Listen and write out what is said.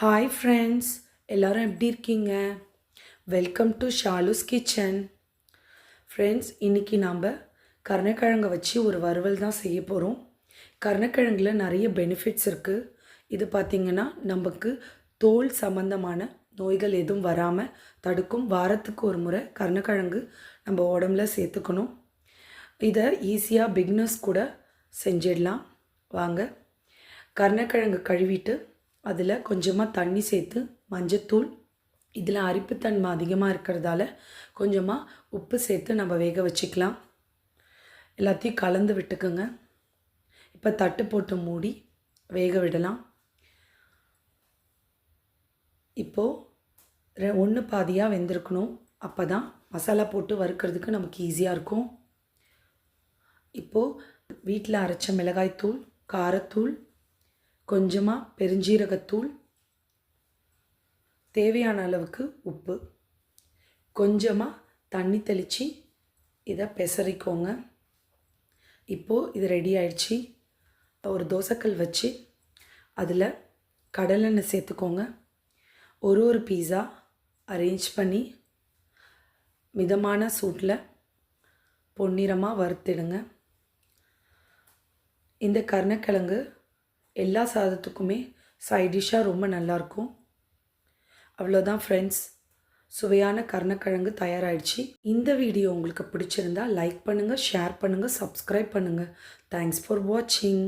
Hi friends எல்லோரும் எப்படி இருக்கீங்க? Welcome to Shalu's kitchen friends இன்றைக்கி நாம் கருணக்கிழங்கை வச்சு ஒரு வறுவல் தான் செய்ய போகிறோம் கருணக்கிழங்குல நிறைய பெனிஃபிட்ஸ் இருக்குது இது பார்த்திங்கன்னா நமக்கு தோல் சம்மந்தமான நோய்கள் எதுவும் வராமல் தடுக்கும். வாரத்துக்கு ஒரு முறை கருணக்கிழங்கு நம்ம உடம்புல சேர்த்துக்கணும். இதை ஈஸியாக பிக்னஸ் கூட செஞ்சிடலாம். வாங்க கருணக்கிழங்கு கழுவிட்டு அதில் கொஞ்சமாக தண்ணி சேர்த்து மஞ்சத்தூள் இதில் அரிப்புத்தன்மை அதிகமாக இருக்கிறதால கொஞ்சமாக உப்பு சேர்த்து நம்ம வேக வச்சுக்கலாம். எல்லாத்தையும் கலந்து விட்டுக்குங்க. இப்போ தட்டு போட்டு மூடி வேக விடலாம். இப்போது ஒன்று பாதியாக வெந்திருக்கணும். அப்போ தான் மசாலா போட்டு வறுக்கிறதுக்கு நமக்கு ஈஸியாக இருக்கும். இப்போது வீட்டில் அரைச்ச மிளகாய்த்தூள் காரத்தூள் கொஞ்சமாக பெருஞ்சீரகத்தூள். தேவையான அளவுக்கு உப்பு. கொஞ்சமாக தண்ணி தெளித்து இதை பெசரிக்கோங்க. இப்போது இது ரெடி ஆயிடுச்சு. ஒரு தோசைக்கல் வச்சு அதில் கடலெண்ணெய் சேர்த்துக்கோங்க. ஒரு ஒரு பீஸா அரேஞ்ச் பண்ணி மிதமான சூட்டில் பொன்னிறமாக வறுத்திடுங்க. இந்த கருணக்கிழங்கு எல்லா சாதத்துக்குமே சைட் டிஷ்ஷாக ரொம்ப நல்லாயிருக்கும் அவ்வளோதான் ஃப்ரெண்ட்ஸ் சுவையான கருணக்கிழங்கு தயாராகிடுச்சு இந்த வீடியோ உங்களுக்கு பிடிச்சிருந்தா லைக் பண்ணுங்கள் ஷேர் பண்ணுங்கள் சப்ஸ்கிரைப் பண்ணுங்கள் தேங்க்ஸ் ஃபார் வாட்சிங்